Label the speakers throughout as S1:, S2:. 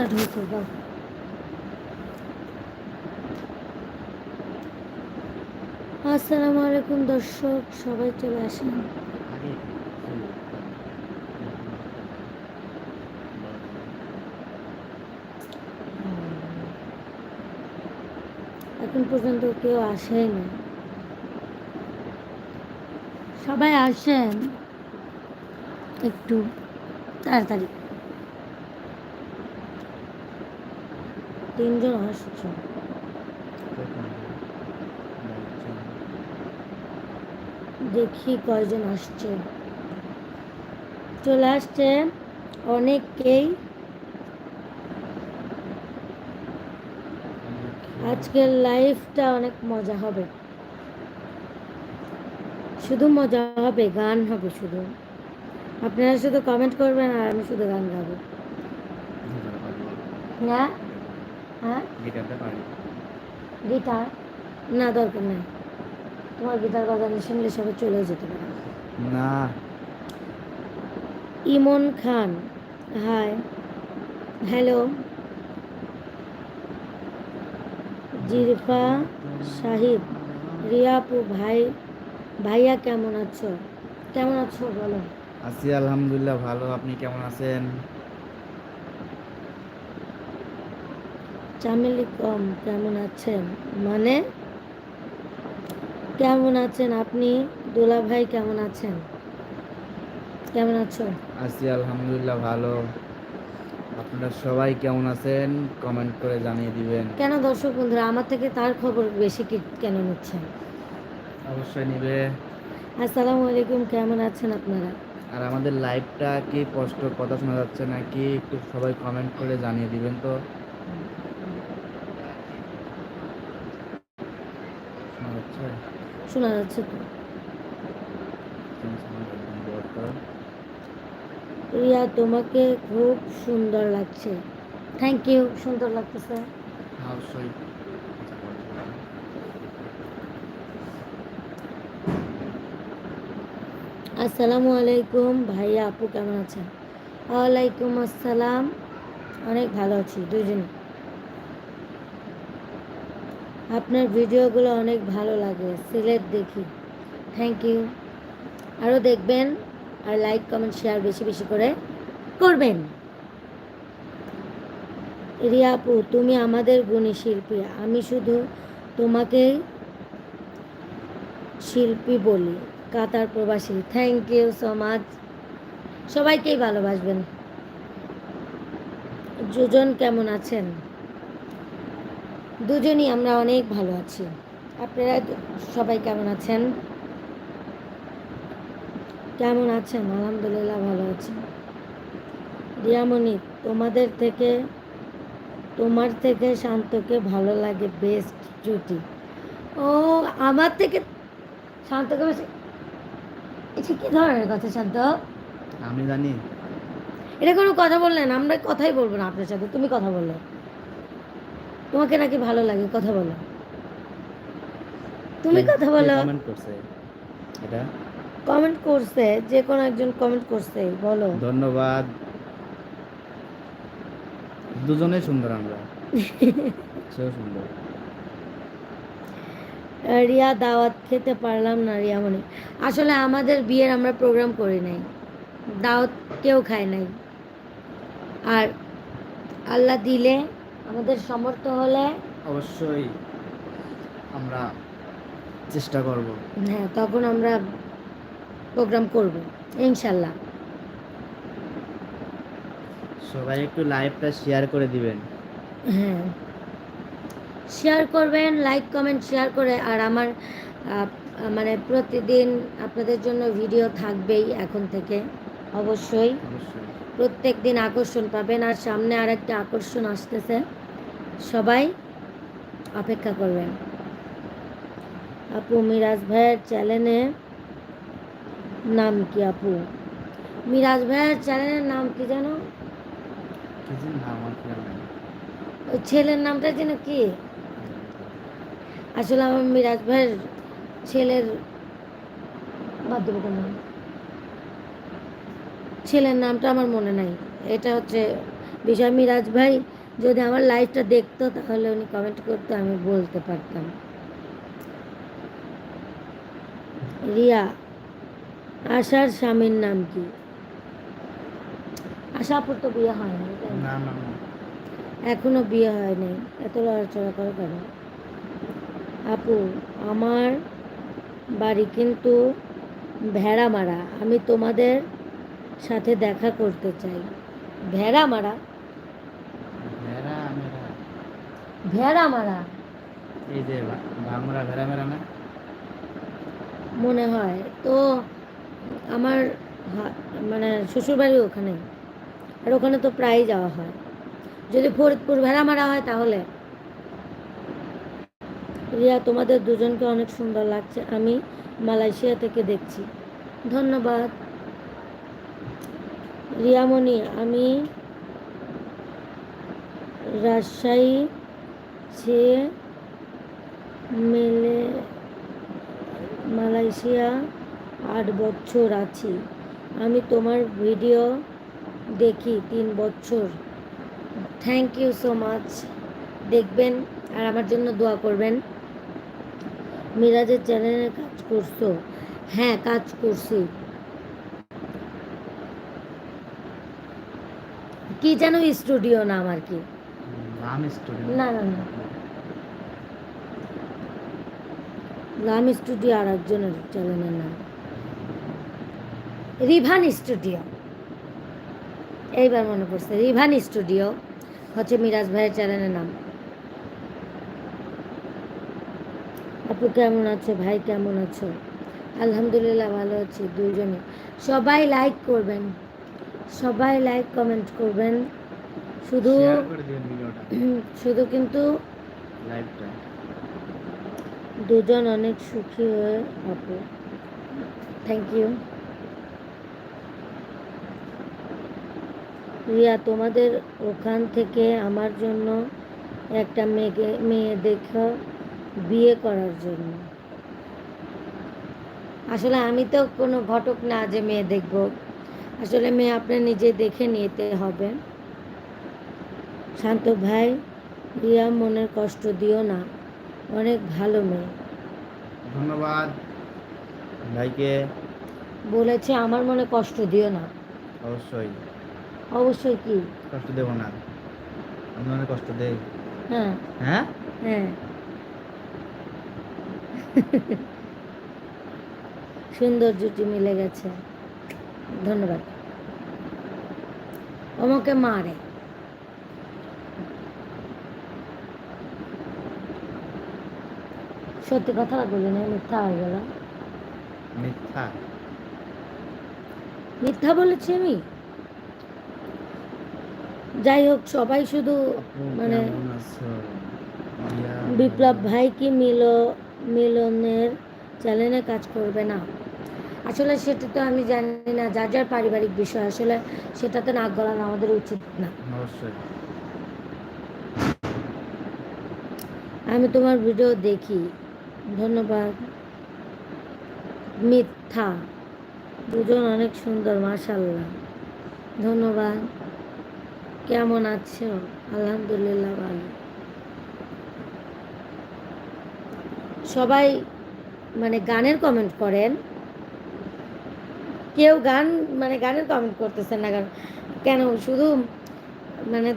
S1: Start হয়েছে দাও আসসালামু আলাইকুম দর্শক, সবাই চলে আসেন। এখন পর্যন্ত কেউ আসেনি। সবাই আসেন। একটু তাড়াতাড়ি। তিনজন আসছে দেখি কয়জন আসছে। চলে আসছে অনেককেই। আজকের লাইফটা অনেক মজা হবে। শুধু মজা হবে গান হবে শুধু। আপনারা শুধু কমেন্ট করবেন আর আমি শুধু গান গাবো। হ্যাঁ? হ্যাঁ?
S2: গিটারটা পারি
S1: গিটার? না দরকার নেই। তোমার গিটার বাজানো শুনলে সবাই চলে যেতে পারে।
S2: না।
S1: ইমন খান। হাই। হ্যালো। জিরফা শাহিদ রিয়াপু ভাই ভাইয়া কেমন আছো? কেমন আছো বলো?
S2: আছি আলহামদুলিল্লাহ ভালো। আপনি কেমন আছেন?
S1: চামেলি কম কেমন আছেন? মানে কেমন আছেন আপনি? দোলা ভাই কেমন আছেন? কেমন আছো?
S2: আছি আলহামদুলিল্লাহ ভালো। আপনারা সবাই কেমন আছেন? কমেন্ট করে জানিয়ে দিবেন।
S1: কেন দর্শক বন্ধুরা আমার থেকে তার খবর বেশি কি কেন নিচ্ছেন?
S2: অবশ্যই নিবে।
S1: আসসালামু আলাইকুম কেমন আছেন আপনারা?
S2: আর আমাদের লাইভটা কি স্পষ্ট কথা শোনা যাচ্ছে নাকি? একটু সবাই কমেন্ট করে জানিয়ে দিবেন তো শোনা যাচ্ছে
S1: শোনা যাচ্ছে তো। রিয়া, তোমাকে খুব সুন্দর লাগছে। থ্যাংক ইউ সুন্দর লাগতেছে। আসসালামু আলাইকুম, ভাইয়া আপু কেমন আছেন? ওয়ালাইকুম আসসালাম, অনেক ভালো আছি দুজন আপনার ভিডিওগুলো অনেক ভালো লাগে, সিলেট দেখি। থ্যাংক ইউ আরও দেখবেন আর লাইক কমেন্ট শেয়ার বেশি বেশি করে করবেন। রিয়াপু তুমি আমাদের গুণী শিল্পী, আমি শুধু তোমাকেই শিল্পী বলি, কাতার প্রবাসী। থ্যাংক ইউ সো মাচ সবাইকেই ভালোবাসবেন। দুজন কেমন আছেন? দুজনই আমরা অনেক ভালো আছি। আপনারা সবাই কেমন আছেন? কেমন আছেন? আলহামদুলিল্লাহ ভালো আছি। রিয়ামণি তোমাদের থেকে তোমার থেকে শান্তকে ভালো লাগে বেস্ট জুটি। ও আমার থেকে শান্তকে বেশি এটা কি ধরনের কথা শান্ত?
S2: আমি জানি।
S1: এটা কোনো কথা বললেন আমরা কথাই বলব না আপনার সাথে তুমি কথা বলো। তোমাকে নাকি ভালো লাগে কথা বলো। তুমি কথা বলো।
S2: কমেন্ট করছে? এটা?
S1: কমেন্ট করছে যে কোনো একজন কমেন্ট করছে বলো।
S2: ধন্যবাদ। দুজনে সুন্দর আমরা। সেও সুন্দর।
S1: রিয়া দাওয়াত খেতে পারলাম না রিয়া মনে। আসলে আমাদের বিয়ের আমরা প্রোগ্রাম করি নাই। দাওয়াত কেউ খায় নাই। আর আল্লাহ দিলে আমাদের সমর্থ হলে
S2: অবশ্যই আমরা চেষ্টা করব।
S1: হ্যাঁ তখন আমরা প্রোগ্রাম করব ইনশাল্লাহ।
S2: সবাই একটু লাইভটা শেয়ার করে দিবেন।
S1: হ্যাঁ। শেয়ার করবেন লাইক কমেন্ট শেয়ার করে আর আমার মানে প্রতিদিন আপনাদের জন্য ভিডিও থাকবেই এখন থেকে অবশ্যই।
S2: অবশ্যই।
S1: প্রত্যেক দিন আকর্ষণ পাবেন আর সামনে আর একটা আকর্ষণ আসতেছে। সবাই অপেক্ষা করবেন। আপু মিরাজ ভাইয়ের চ্যানেলে নাম কি আপু? মিরাজ ভাইয়ের চ্যানেলের নাম কি জানো?
S2: নাম।
S1: ওই ছেলের নামটা যেন কি? আসলে আমার মিরাজ ভাইয়ের ছেলের বাদ দেবো কেন ছেলের নামটা আমার মনে নাই। এটা হচ্ছে বিষয়। মিরাজ ভাই যদি আমার লাইভটা দেখতো তাহলে উনি কমেন্ট করতো আমি বলতে পারতাম। রিয়া আশার স্বামীর নাম কি? আশা আপুর তো বিয়ে হয়নি না? এখনও বিয়ে হয়নি এত লড়াচড়া করে কেন? আপু আমার বাড়ি কিন্তু ভেড়ামারা। আমি তোমাদের সাথে দেখা করতে চাই।
S2: ভেড়া মেরা
S1: ভেড়ামারা
S2: এই যে ভাঙরা ভেড়া মেরা না?
S1: মনে হয়। তো আমার মানে শ্বশুরবাড়ি ওখানে। আর ওখানে তো প্রায়ই যাওয়া হয়। যদি ফরিদপুর ভেড়ামারা হয় তাহলে। রিয়া তোমাদের দুজনকে অনেক সুন্দর লাগছে। আমি মালয়েশিয়া থেকে দেখছি। ধন্যবাদ। রিয়ামণি আমি রাজশাহী সে মেলে মালয়েশিয়া আট বছর আছি। আমি তোমার ভিডিও দেখি তিন বছর। থ্যাংক ইউ সো মাচ দেখবেন আর আমার জন্য দোয়া করবেন। মিরাজের চ্যানেলে কাজ করছ। হ্যাঁ কাজ করছি। কি যেন স্টুডিও নাম আর কি।
S2: নাম স্টুডেন্ট
S1: না না না। রাম স্টুডিও আর একজনের চ্যানেলের নাম। রিভান স্টুডিও। এইবার মনে পড়ছে রিভান স্টুডিও হচ্ছে মিরাজ ভাইয়ের চ্যানেলের নাম। আপু কেমন আছো? ভাই কেমন আছো? আলহামদুলিল্লাহ ভালো আছি দুইজনে। সবাই লাইক করবেন সবাই লাইক কমেন্ট করবেন। শুধু শুধু কিন্তু
S2: লাইভটা
S1: দুজন অনেক সুখী হয়ে আপু থ্যাংক ইউ রিয়া, তোমাদের ওখান থেকে আমার জন্য একটা মেয়েকে, মেয়ে দেখো, বিয়ে করার জন্য। আসলে আমি তো কোনো ঘটক না যে মেয়ে দেখব। আসলে মেয়ে আপনার নিজে দেখে নিতে হবে। শান্ত ভাই, রিয়া, মনের কষ্ট দিও না। অনেক ভালো মেয়ে।
S2: ধন্যবাদ। ভাইকে?
S1: বলেছে আমার মনে কষ্ট দিও না।
S2: অবশ্যই।
S1: অবশ্যই কি?
S2: কষ্ট দেব না। আমি অনেক কষ্ট দেই।
S1: হ্যাঁ।
S2: হ্যাঁ?
S1: হ্যাঁ। সুন্দর জুটি মিলে গেছে। ধন্যবাদ। আমাকে মারে। সত্যি কথা বলি না মিথ্যা হয়ে গেল।
S2: মিথ্যা?
S1: মিথ্যা বলেছি আমি? যাই হোক সবাই শুধু মানে বিপ্লব ভাই কি মিল মিলনের চ্যানেলে কাজ করবে না? আসলে সেটা তো আমি জানি না যার যার পারিবারিক বিষয় আসলে সেটাতে নাক গলানো আমাদের উচিত না। আমি তোমার ভিডিও দেখি। ধন্যবাদ। মিথ্যা। দুজন অনেক সুন্দর মাশাল্লাহ ধন্যবাদ। কেমন আছো? আলহামদুলিল্লাহ ভালো। সবাই মানে গানের কমেন্ট করেন। কেউ গান মানে গানের কমেন্ট করতেছেন না কেন? কেন? শুধু মানে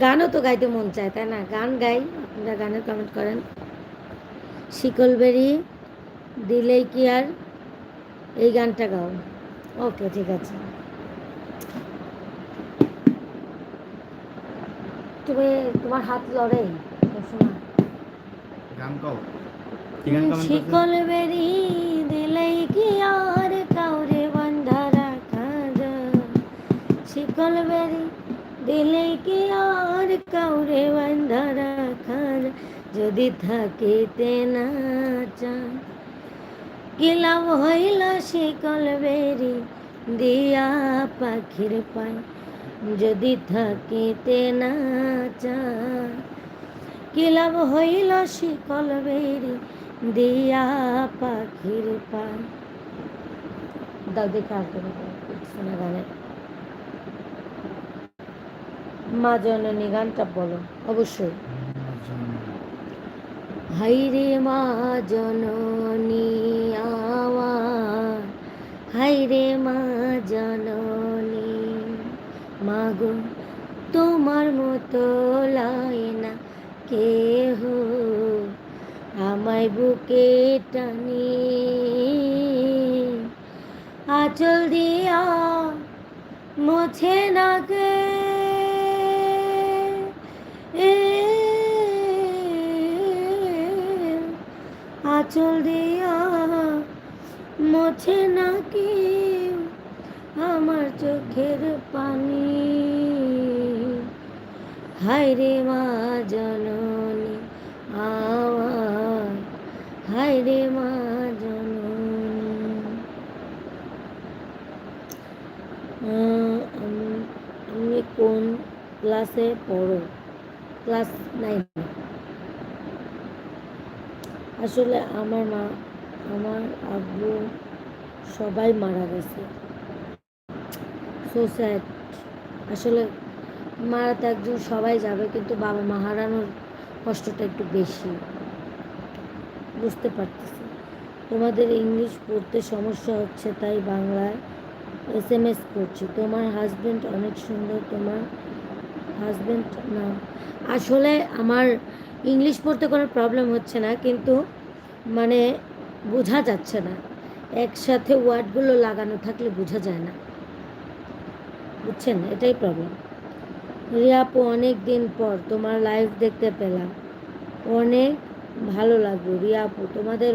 S1: গানও তো গাইতে মন চায়, তাই না? গান গাই, আপনারা গানের কমেন্ট করেন। শিকলবেরি দিলেই কি আর এই গানটা গাও? ওকে ঠিক আছে। তুমি তোমার হাত লড়ে শিকল বেরি দিলেই কি আর কাউরে বান্ধা রাখা যায়? শিকল বেরি দিলেই কি আর কাউরে বান্ধা রাখা যদি থাকিতে না কিলাব হইল শিকল বেরি দিয়া পাখির পায়? যদি থাকিতে না কিলাব হইল শিকল বেরি দিয়া পাখির পায়? দাও দেখে মা জননী গানটা বলো, অবশ্যই। হাইরে মা জননী আমার হাইরে মা জননী, মাগো, তোমার মতো লাই না কেহ। আমায় বুকে টানি, আচল দিয়া মোছে না গে আচল দিয়া মোছে না আমার চোখের পানি। হায় রে মা জননী হায় রে মা জননী। কোন ক্লাসে পড়ো? ক্লাস নাইন আসলে আমার মা, আমার আব্বু সবাই মারা গেছে। সুসাইড আসলে মারা তো একজন সবাই যাবে, কিন্তু বাবা মা হারানোর কষ্টটা একটু বেশি। বুঝতে পারতেছি। তোমাদের ইংলিশ পড়তে সমস্যা হচ্ছে, তাই বাংলায় এস এম এস করছি। তোমার হাজবেন্ড অনেক সুন্দর, তোমার হাজবেন্ড না। আসলে আমার ইংলিশ পড়তে কোনো প্রবলেম হচ্ছে না, কিন্তু মানে বোঝা যাচ্ছে না। একসাথে ওয়ার্ডগুলো লাগানো থাকলে বোঝা যায় না। বুঝছেন? এটাই প্রবলেম রিয়াপু অনেক দিন পর তোমার লাইভ দেখতে পেলাম। অনেক ভালো লাগল। রিয়াপু, তোমাদের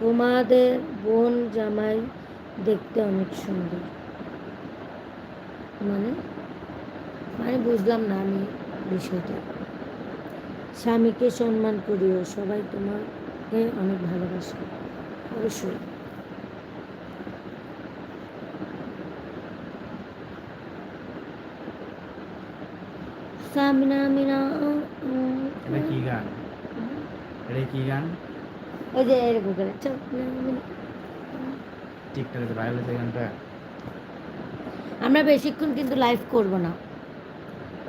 S1: তোমাদের বোন জামাই দেখতে অনেক সুন্দর। মানে মানে বুঝলাম না আমি বিষয়টা। স্বামীকে সম্মান করিও সবাই তোমাকে অনেক ভালোবাসে। অবশ্যই। সামিনা মিনা
S2: এটা কি গান? এটা কি গান?
S1: ওই যে এরকম করে।
S2: টিকটকে তো ভাইরাল হয়েছে গানটা।
S1: আমরা বেশিক্ষণ কিন্তু লাইভ করব না।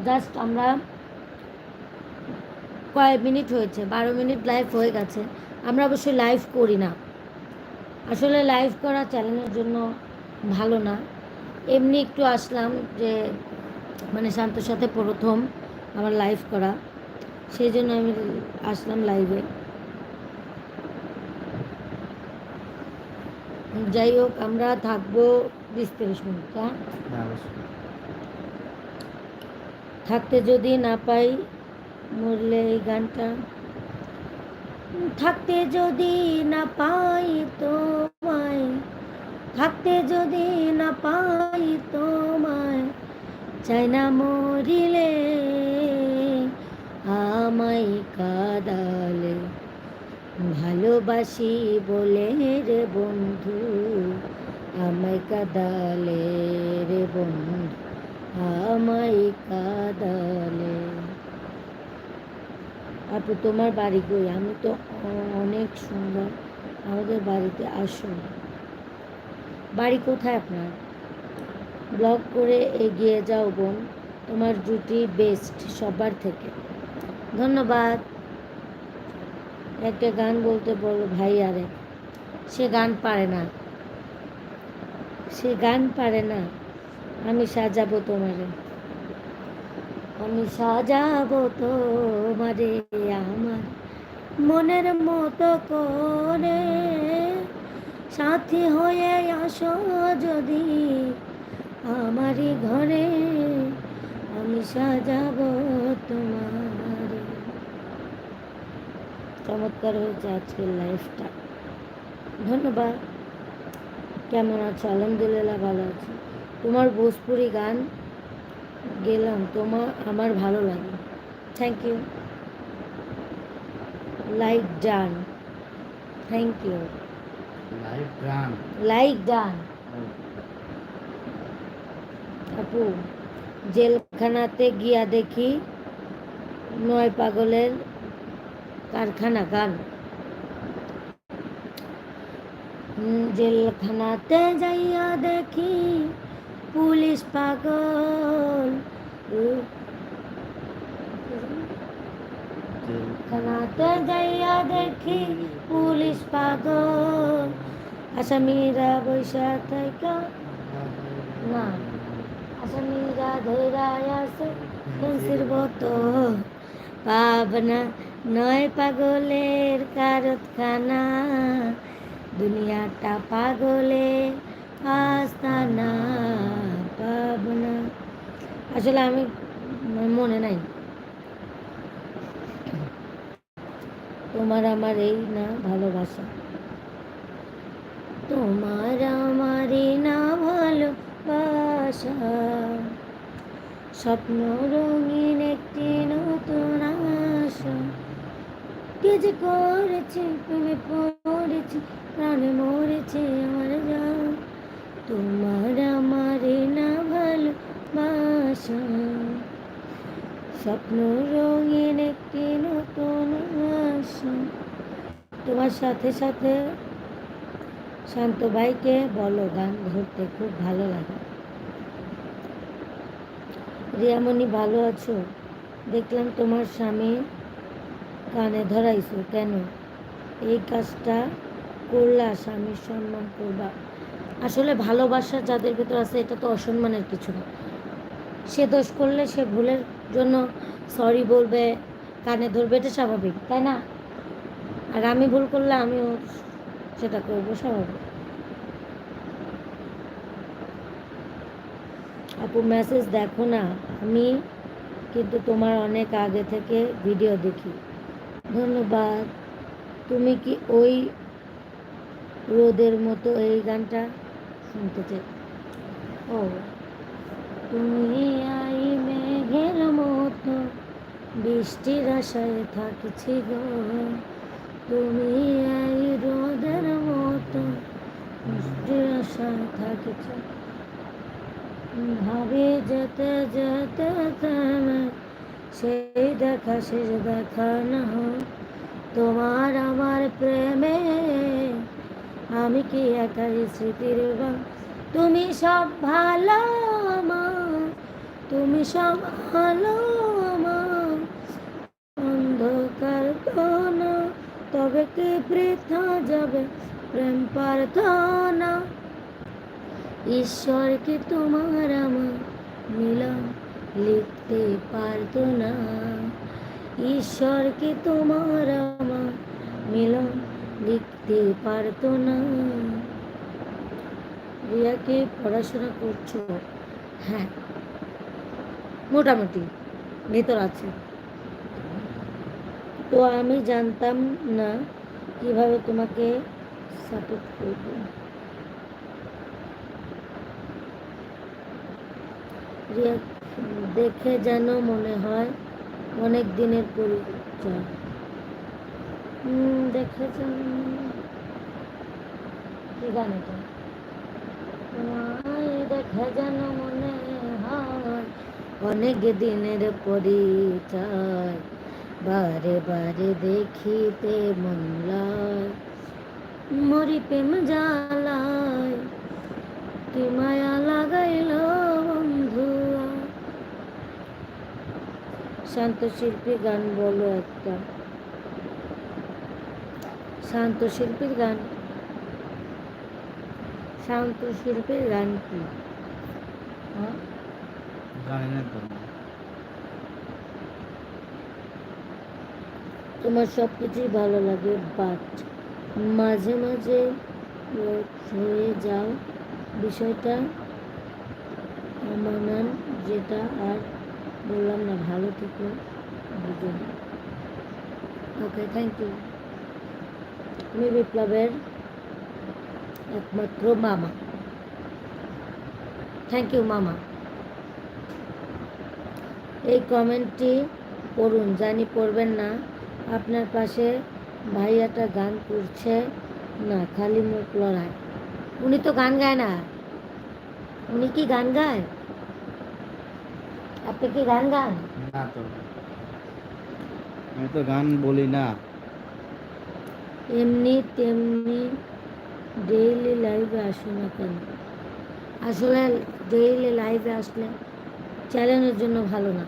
S1: জাস্ট আমরা কয়েক মিনিট হয়েছে বারো মিনিট লাইভ হয়ে গেছে। আমরা অবশ্যই লাইভ করি না। আসলে লাইভ করা চ্যানেলের জন্য ভালো না। এমনি একটু আসলাম যে মানে শান্তর সাথে প্রথম আমার লাইভ করা। সেই জন্য আমি আসলাম লাইভে যাই হোক আমরা থাকব বিশ তিরিশ মিনিট হ্যাঁ?
S2: হ্যাঁ
S1: থাকতে যদি না পাই মরলে এই গানটা। থাকতে যদি না পাই তোমায়, থাকতে যদি না পাই তোমায়, চাই না মরিলে আমায় কাদালে। ভালোবাসি বলে রে বন্ধু, আমায় কাদালে রে বন্ধু, আমায় কাদালে। আপু, তোমার বাড়ি কই? আমি তো অনেক সুন্দর। আমাদের বাড়িতে আসো। বাড়ি কোথায় আপনার? ব্লগ করে এগিয়ে যাও বোন। তোমার জুটি বেস্ট সবার থেকে। ধন্যবাদ। একটা গান বলতে বলো ভাই আরে সে গান পারে না। সে গান পারে না। আমি সাজাবো তোমারে। আমি সাজাবো তোমারে আমার মনের মতো করে। সাথী হয়ে আসো যদি আমারই ঘরে, আমি সাজাবো তোমার। চমৎকার হয়েছে আজকের লাইফটা। ধন্যবাদ। কেমন আছো? আলহামদুলিল্লাহ ভালো আছি। তোমার ভোজপুরি গান গেলাম তোমার আমার ভালো লাগে। Thank you like done thank you
S2: live গান
S1: লাইক ডান আপু জেলখানাতে গিয়া দেখি নয় পাগলের কারখানা গান জেলখানাতে যাইয়া দেখি পুলিশ পাগল। থানাতে যাইয়া দেখি পুলিশ পাগল। আসামিরা বৈশা থাকা না আসামিরা ধৈরায় আছে ফেন্সির বোতল। পাবনা নয় পাগলের কারতখানা। দুনিয়াটা পাগলের আস্তানা পাবনা। আসলে আমি মনে নাই। তোমার আমার এই না ভালোবাসা। তোমার আমার না ভালোবাসা। স্বপ্ন রঙিন একটি নতুন আশা। কে যে করেছে, প্রেমে পড়েছে, প্রাণে মরেছে আমার জান। তোমার আমার না ভালোবাসা। স্বপ্ন রঙিন একটি নতুন আশা। তোমার সাথে সাথে শান্ত ভাইকে বলো, গান ধরতে খুব ভালো লাগে। রিয়ামণি, ভালো আছো? দেখলাম তোমার স্বামী কানে ধরাইছো। কেন? এই কাজটা করলা, স্বামীর সম্মান করবা। আসলে ভালোবাসা যাদের ভেতর আছে, এটা তো অসম্মানের কিছু না। সে দোষ করলে সে ভুলের জন্য সরি বলবে, কানে ধরবে, এটা স্বাভাবিক, তাই না? আর আমি ভুল করলে আমিও সেটা করব, স্বাভাবিক। আপু মেসেজ দেখো না। আমি কিন্তু তোমার অনেক আগে থেকে ভিডিও দেখি। ধন্যবাদ। তুমি কি ওই রোদের মতো এই গানটা? শুনতে চাই। ও। তুমি আই মেঘের মতো বৃষ্টির আশায় থাকছি গো। তুমি আই রোদের মতো বৃষ্টির আশায় থাকছি। ভাবে যেতে যেতে সেই দেখা শেষ দেখা না তোমার আমার প্রেমে আমি কি একাই স্মৃতির বান তুমি সব ভালো আমার, তুমি সব ভালো আমার। অন্ধকার না তবে কি বৃথা যাবে প্রেম প্রার্থনা? ঈশ্বর কি তোমার আমার মিলন লিখতে পারতো না? ঈশ্বর কি তোমার আমার মিলন লিখতে পারতো না। রিয়াকে পড়াশোনা করছ? হ্যাঁ মোটামুটি ভেতর আছে। তো আমি জানতাম না কীভাবে তোমাকে সাপোর্ট করব। রিয়া, দেখে যেন মনে হয় অনেক দিনের পরিচয়। হুম, দেখে কি গান এটা? তোমায় দেখে যেন মনে হয় অনেক দিনের পরিচয়। বারে বারে দেখিতে মন লয় মরি প্রেম জ্বালায়। কি মায়া লাগাইল বন্ধু? শান্ত শিল্পী গান বলো একটা। শান্ত শিল্পীর গান। শান্ত শিল্পীর গান কি? হ্যাঁ? তোমার সব কিছুই ভালো লাগে বাট মাঝে মাঝে হয়ে যাও। বিষয়টা মানান যেটা আর বললাম না ভালো থেকে বুঝো ওকে থ্যাংক ইউ আমি বিপ্লবের একমাত্র মামা। থ্যাংক ইউ মামা। এই কমেন্টটি পড়ুন, জানি পড়বেন না। আপনার পাশে ভাইয়াটা গান করছে না, খালি মুখ লড়ায়। উনি তো গান গায় না। উনি কি গান গায়? আপনি কি গান গান?
S2: না তো গান বলি না।
S1: এমনি তেমনি ডেইলি লাইভে আসুন না কেন? আসলে ডেইলি লাইভে আসলে চ্যানেলের জন্য ভালো না।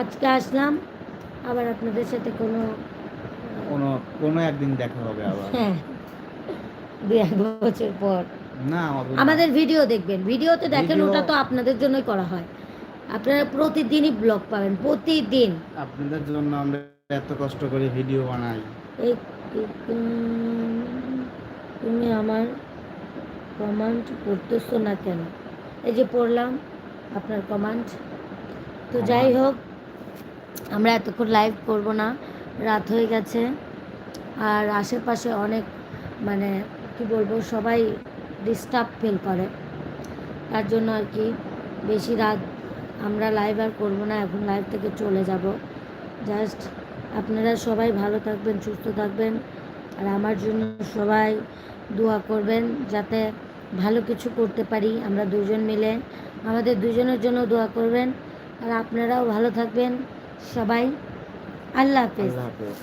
S1: আজকে আসলাম আবার আপনাদের সাথে কোনো
S2: কোনো কোনো একদিন দেখা হবে আবার।
S1: হ্যাঁ দু এক বছর পর।
S2: না
S1: আমাদের ভিডিও দেখবেন। ভিডিওতে দেখেন ওটা তো আপনাদের জন্যই করা হয়। আপনারা প্রতিদিনই ব্লগ পাবেন প্রতিদিন।
S2: আপনাদের জন্য আমরা এত কষ্ট করে ভিডিও বানাই।
S1: তুমি আমার কমান্ড পড়তেছো না কেন? এই যে পড়লাম আপনার কমান্ড তো যাই হোক আমরা এতক্ষণ লাইভ করব না রাত হয়ে গেছে। আর আশেপাশে অনেক মানে কি বলব সবাই ডিস্টার্ব ফিল করে। তার জন্য আর কি বেশি রাত আমরা লাইভ আর করব না এখন লাইভ থেকে চলে যাব। জাস্ট আপনারা সবাই ভালো থাকবেন সুস্থ থাকবেন। আর আমার জন্য সবাই দোয়া করবেন যাতে ভালো কিছু করতে পারি আমরা দুজন মিলে। আমাদের দুজনের জন্য দোয়া করবেন। আর আপনারাও ভালো থাকবেন। সবাই আল্লাহ হাফেজ।
S2: আল্লাহ হাফেজ।